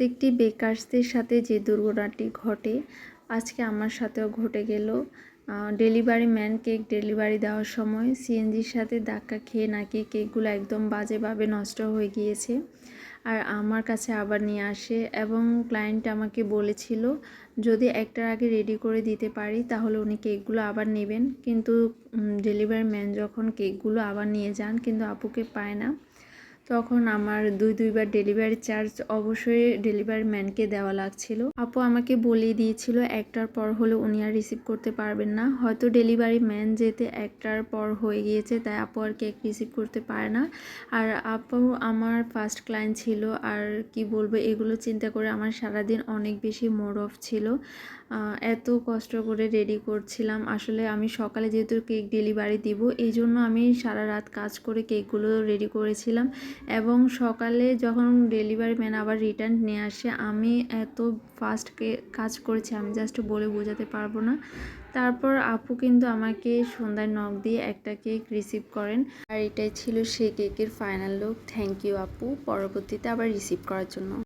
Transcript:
প্রত্যেকটি বেকারসদের সাথে যে দুর্ঘটনাটি ঘটে, আজকে আমার সাথেও ঘটে গেল। ডেলিভারি ম্যান কেক ডেলিভারি দেওয়ার সময় সিএনজির সাথে ধাক্কা খেয়ে নাকি কেকগুলো একদম বাজেভাবে নষ্ট হয়ে গিয়েছে। আর আমার কাছে আবার নিয়ে আসে এবং ক্লায়েন্ট আমাকে বলেছিল, যদি একটার আগে রেডি করে দিতে পারি, তাহলে উনি কেকগুলো আবার নেবেন। কিন্তু ডেলিভারি ম্যান যখন কেকগুলো আবার নিয়ে যান, কিন্তু আপুকে পায় না। তখন আমার দুই, দুইবার ডেলিভারি চার্জ অবশ্যই ডেলিভারি ম্যানকে দেওয়া লাগছিল। আপু আমাকে বলিয়ে দিয়েছিল, একটার পর হলে উনি আর রিসিভ করতে পারবেন না। হয়তো ডেলিভারি ম্যান যেতে একটার পর হয়ে গিয়েছে, তাই আপু আর কেক রিসিভ করতে পারে না। আর আপু আমার ফার্স্ট ক্লায়েন্ট ছিল, আর কি বলব, এগুলো চিন্তা করে আমার সারাদিন অনেক বেশি মোড অফ ছিল। এত কষ্ট করে রেডি করছিলাম। আসলে আমি সকালে যেহেতু কেক ডেলিভারি দিব এই জন্য আমি সারা রাত কাজ করে কেকগুলো রেডি করেছিলাম। এবং সকালে যখন ডেলিভারি ম্যান আবার রিটার্ন নিয়ে আসে, আমি এত ফাস্ট কাজ করেছি, আমি জাস্ট বলে বোঝাতে পারব না। তারপর আপু কিন্তু আমাকে সন্ধ্যায় নখ দিয়ে একটা কেক রিসিভ করেন। আর এটাই ছিল সেই কেকের ফাইনাল লুক থ্যাংক ইউ আপু। পরবর্তীতে আবার রিসিভ করার জন্য।